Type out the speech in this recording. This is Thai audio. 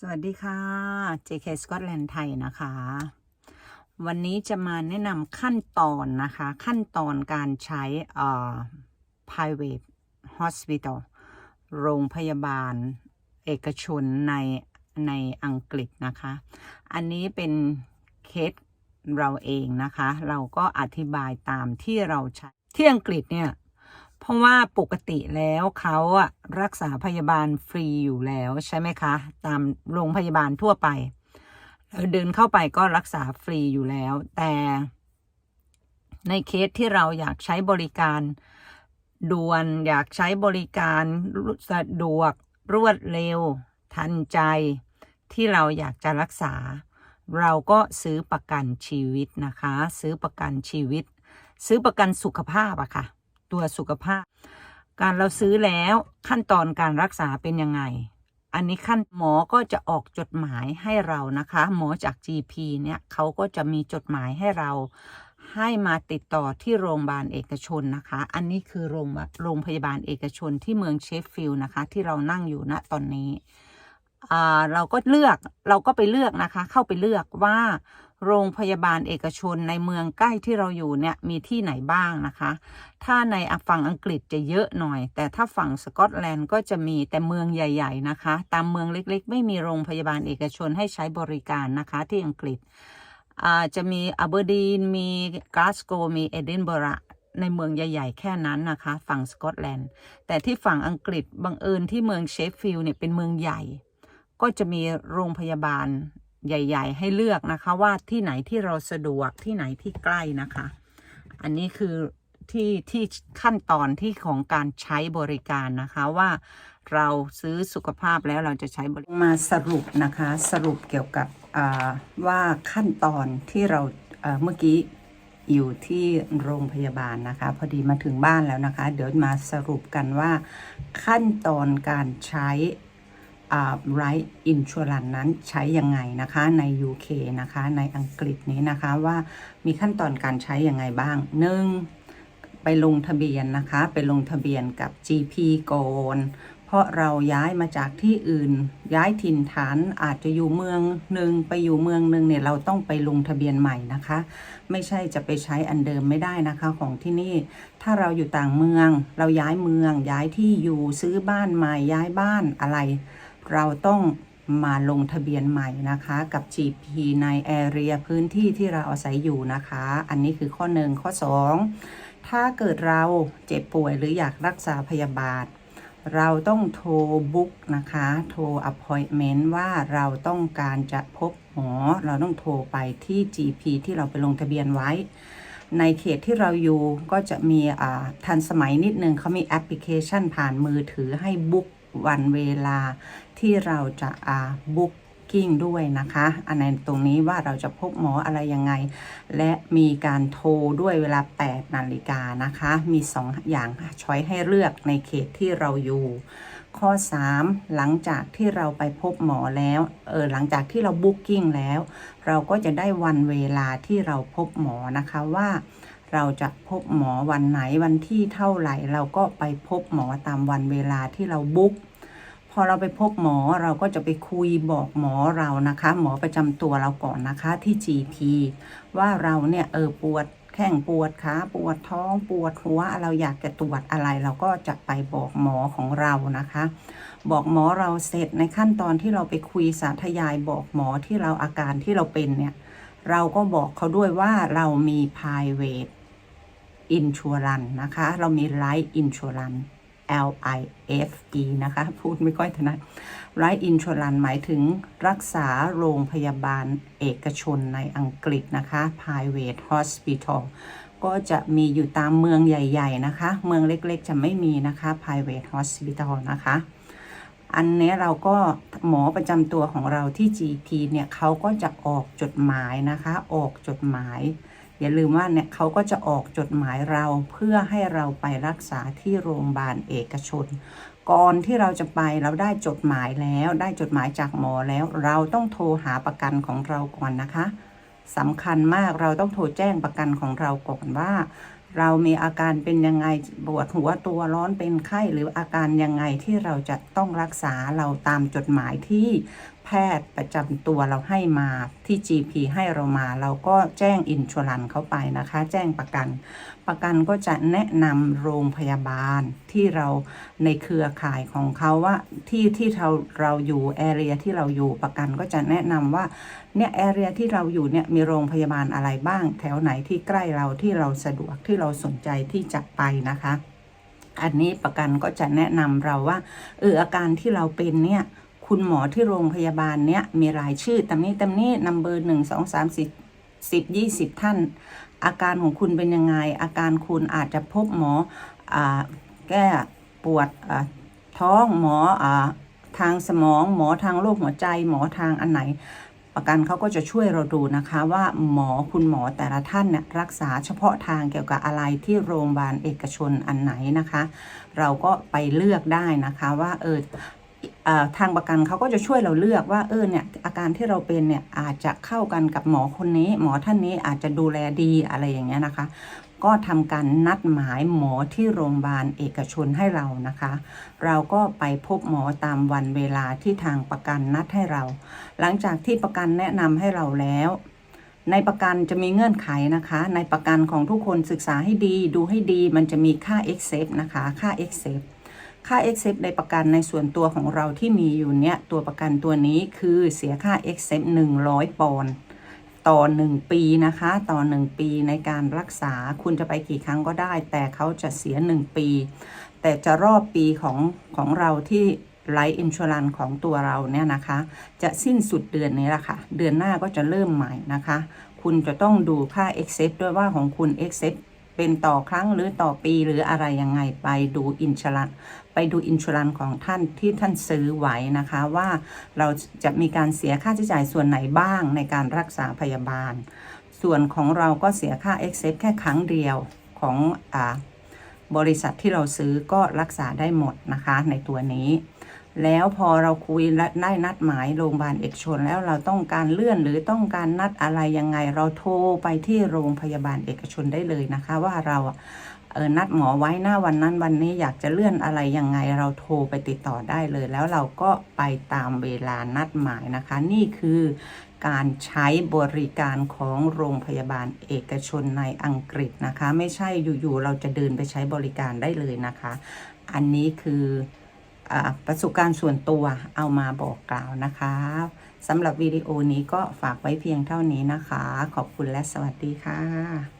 สวัสดีค่ะ JK Scotland ไทยนะคะ วันนี้จะมาแนะนำขั้นตอนนะคะ ขั้นตอนการใช้เอ่อ private hospital โรงพยาบาลเอกชนในในอังกฤษนะคะ อันนี้เป็นเคสเราเองนะคะ เราก็อธิบายตามที่เราใช้ ที่อังกฤษเนี่ย เพราะว่าปกติแล้วเขาอะรักษาพยาบาลฟรีอยู่แล้วใช่ไหมคะ ตามโรงพยาบาลทั่วไปเราเดินเข้าไปก็รักษาฟรีอยู่แล้ว แต่ในเคสที่เราอยากใช้บริการด่วนอยากใช้บริการสะดวก รวดเร็ว ทันใจ ที่เราอยากจะรักษา เราก็ซื้อประกันชีวิตนะคะ ซื้อประกันชีวิต ซื้อประกันสุขภาพอะค่ะ ตัวสุขภาพ การเราซื้อแล้วขั้นตอนการรักษาเป็นยังไง อันนี้ขั้นหมอก็จะออกจดหมายให้เรานะคะ หมอจาก GP เนี่ยเขาก็จะมีจดหมายให้เราให้มาติดต่อที่โรงพยาบาลเอกชนนะคะ อันนี้คือโรงโรงพยาบาลเอกชนที่เมืองเชฟฟิลด์นะคะ ที่เรานั่งอยู่ณตอนนี้อ่าเราก็เลือกเราก็ไปเลือกนะคะ เข้าไปเลือกว่า โรงพยาบาลเอกชนในเมืองใกล้ที่เราอยู่เนี่ยมีที่ไหนบ้างนะคะ ถ้าในฝั่งอังกฤษจะเยอะหน่อย แต่ถ้าฝั่งสกอตแลนด์ก็จะมีแต่เมืองใหญ่ ๆนะคะ ตามเมืองเล็กๆ ไม่มีโรงพยาบาลเอกชนให้ใช้บริการนะคะที่อังกฤษจะมีอัเบอร์ดีน มีกลาสโกมีเอดินบะระในเมืองใหญ่ ๆ แค่นั้นนะคะ ฝั่งสกอตแลนด์ แต่ที่ฝั่งอังกฤษบังเอิญที่เมืองเชฟฟิลด์เนี่ยเป็นเมืองใหญ่ ก็จะมีโรงพยาบาล ใหญ่ ๆ ให้เลือกนะคะว่าที่ไหนที่เราสะดวกที่ไหนที่ใกล้นะคะ อันนี้คือที่ที่ขั้นตอนที่ของการใช้บริการนะคะว่าเราซื้อสุขภาพแล้วเราจะใช้บริการมาสรุปนะคะสรุปเกี่ยวกับว่าขั้นตอนที่เราเมื่อกี้อยู่ที่โรงพยาบาลนะคะ พอดีมาถึงบ้านแล้วนะคะ เดี๋ยวมาสรุปกันว่าขั้นตอนการใช้ ไรท์อินชัวรันนั้นใช้ยังไงนะคะใน UK นะคะในอังกฤษนี้นะคะว่ามีขั้นตอนการใช้ยังไงบ้างหนึ่งไปลงทะเบียนนะคะไปลงทะเบียนกับ GP ก่อนเพราะเราย้ายมาจากที่อื่น ย้ายถิ่นฐานอาจจะอยู่เมืองหนึ่งไปอยู่เมืองหนึ่งเนี่ยเราต้องไปลงทะเบียนใหม่นะคะ ไม่ใช่จะไปใช้อันเดิมไม่ได้นะคะของที่นี่ ถ้าเราอยู่ต่างเมือง เราย้ายเมือง ย้ายที่อยู่ซื้อบ้านใหม่ย้ายบ้านอะไร เราต้องมาลงทะเบียนใหม่นะคะกับ GP ในแอเรียพื้นที่ที่เราอาศัยอยู่นะคะ อันนี้คือข้อหนึ่งข้อ 2 ถ้าเกิดเราเจ็บป่วยหรืออยากรักษาพยาบาล เราต้องโทรบุ๊กนะคะ โทร appointment ว่าเราต้องการจะพบหมอเราต้องโทรไปที่ GP ที่เราไปลงทะเบียนไว้ ในเขตที่เราอยู่ก็จะมีทันสมัยนิดนึงเขามีแอปพลิเคชันผ่านมือถือให้บุ๊กวันเวลาที่เราจะอ่าบุ๊กกิ้งด้วยนะคะ อันในตรงนี้ว่าเราจะพบหมออะไรยังไง และมีการโทรด้วยเวลา 8 นาฬิกานะคะ มี 2 อย่างช้อยให้เลือกในเขตที่เราอยู่ ข้อ 3 หลังจากที่เราไปพบหมอแล้ว เออ หลังจากที่เราบุ๊กกิ้งแล้ว เราก็จะได้วันเวลาที่เราพบหมอนะคะว่า เราจะพบหมอวันไหนวันที่เท่าไหร่ เราก็ไปพบหมอตามวันเวลาที่เราบุ๊กพอเราไปพบหมอเราก็จะไปคุยบอกหมอเรานะคะ หมอประจำตัวเราก่อนนะคะที่ GP ว่าเราเนี่ยเออปวดแข้งปวดขาปวดท้องปวดหัวเราอยากจะตรวจอะไร เราก็จะไปบอกหมอของเรานะคะ บอกหมอเราเสร็จในขั้นตอนที่เราไปคุยสาธยายบอกหมอที่เราอาการที่เราเป็นเนี่ย เราก็บอกเขาด้วยว่าเรามี private insurance นะคะ เรามี life insurance L I F E นะคะ พูดไม่ค่อยถนัด Right Insurance หมายถึงรักษาโรงพยาบาลเอกชนในอังกฤษนะคะ Private Hospital ก็จะมีอยู่ตามเมืองใหญ่ ๆ นะคะ เมืองเล็กๆ จะไม่มีนะคะ Private Hospital นะคะ อันนี้เราก็หมอประจำตัวของเราที่ GP เนี่ยเขาก็จะออกจดหมายนะคะ ออกจดหมาย อย่าลืมว่าเนี่ยเขาก็จะออกจดหมายเราเพื่อให้เราไปรักษาที่โรงพยาบาลเอกชน ก่อนที่เราจะไปเราได้จดหมายแล้ว ได้จดหมายจากหมอแล้ว เราต้องโทรหาประกันของเราก่อนนะคะสำคัญมากเราต้องโทรแจ้งประกันของเราก่อนว่า เรามีอาการเป็นยังไงปวดหัวตัวร้อนเป็นไข้หรืออาการยังไงที่เราจะต้องรักษาเราตามจดหมายที่ แพทย์ประจำตัวเราให้มาที่ GP ให้เรามา เราก็แจ้งอินช r รันเข้าไปนะคะ แจ้งประกัน ประกันก็จะแนะนำโรงพยาบาลที่เราในเครือข่ายของเขาว่าที่ที่เราเราอยู่แอเรียที่เราอยู่ประกันก็จะแนะนำว่าเนี่ยแอเรียที่เราอยู่เนี่ยมีโรงพยาบาลอะไรบ้าง แถวไหนที่ใกล้เราที่เราสะดวกที่เราสนใจที่จะไปนะคะอันนี้ประกันก็จะแนะนำเราว่าเอออาการที่เราเป็นเนี่ย คุณหมอที่โรงพยาบาลเนี้ยมีรายชื่อตำนี้ตำนี้นัมเบอร์หนึ่งสองสามสิบสิบยี่สิบท่าน อาการของคุณเป็นยังไง อาการคุณอาจจะพบหมออแก้ปวดท้องหมออทางสมอง หมอทางโรคหัวใจ หมอทางอันไหน ประกันเขาก็จะช่วยเราดูนะคะว่าหมอคุณหมอแต่ละท่านเนี่ยรักษาเฉพาะทางเกี่ยวกับอะไรที่โรงพยาบาลเอกชนอันไหนนะคะ เราก็ไปเลือกได้นะคะว่าเออ ทางประกันเขาก็จะช่วยเราเลือกว่าเออเนี่ยอาการที่เราเป็นเนี่ยอาจจะเข้ากันกับหมอคนนี้ หมอท่านนี้อาจจะดูแลดีอะไรอย่างเงี้ยนะคะ ก็ทำการนัดหมายหมอที่โรงพยาบาลเอกชนให้เรานะคะ เราก็ไปพบหมอตามวันเวลาที่ทางประกันนัดให้เรา หลังจากที่ประกันแนะนำให้เราแล้วในประกันจะมีเงื่อนไขนะคะ ในประกันของทุกคนศึกษาให้ดี ดูให้ดี มันจะมีค่า excess นะคะ ค่า excess ค่า excess ในประกันในส่วนตัวของเราที่มีอยู่เนี่ยตัวประกันตัวนี้คือเสียค่า excess 100 ปอนด์ต่อ 1 ปีนะคะ ต่อ 1 ปีในการรักษาคุณจะไปกี่ครั้งก็ได้ แต่เขาจะเสีย 1 ปี แต่จะรอบปีของของเราที่ไลฟ์อินช r รันของตัวเราเนี่ยนะคะ จะสิ้นสุดเดือนนี้ละค่ะ เดือนหน้าก็จะเริ่มใหม่นะคะ คุณจะต้องดูค่า excess ด้วยว่าของคุณ excess เป็นต่อครั้งหรือต่อปีหรืออะไรยังไงไปดูอินช r รันไปดูอินช r รันของท่านที่ท่านซื้อไว้นะคะว่าเราจะมีการเสียค่าใช้จ่ายส่วนไหนบ้างในการรักษาพยาบาล ส่วนของเราก็เสียค่า excess แค่ครั้งเดียวของอบริษัทที่เราซื้อก็รักษาได้หมดนะคะในตัวนี้ แล้วพอเราคุยและได้นัดหมายโรงพยาบาลเอกชนแล้วเราต้องการเลื่อนหรือต้องการนัดอะไรยังไง เราโทรไปที่โรงพยาบาลเอกชนได้เลยนะคะ ว่าเราเออนัดหมอไว้หน้าวันนั้นวันนี้อยากจะเลื่อนอะไรยังไงเราโทรไปติดต่อได้เลย แล้วเราก็ไปตามเวลานัดหมายนะคะ นี่คือการใช้บริการของโรงพยาบาลเอกชนในอังกฤษนะคะ ไม่ใช่อยู่ๆเราจะเดินไปใช้บริการได้เลยนะคะ อันนี้คือ ประสบการณ์ส่วนตัวเอามาบอกกล่าวนะคะสำหรับวิดีโอนี้ก็ฝากไว้เพียงเท่านี้นะคะ ขอบคุณและสวัสดีค่ะ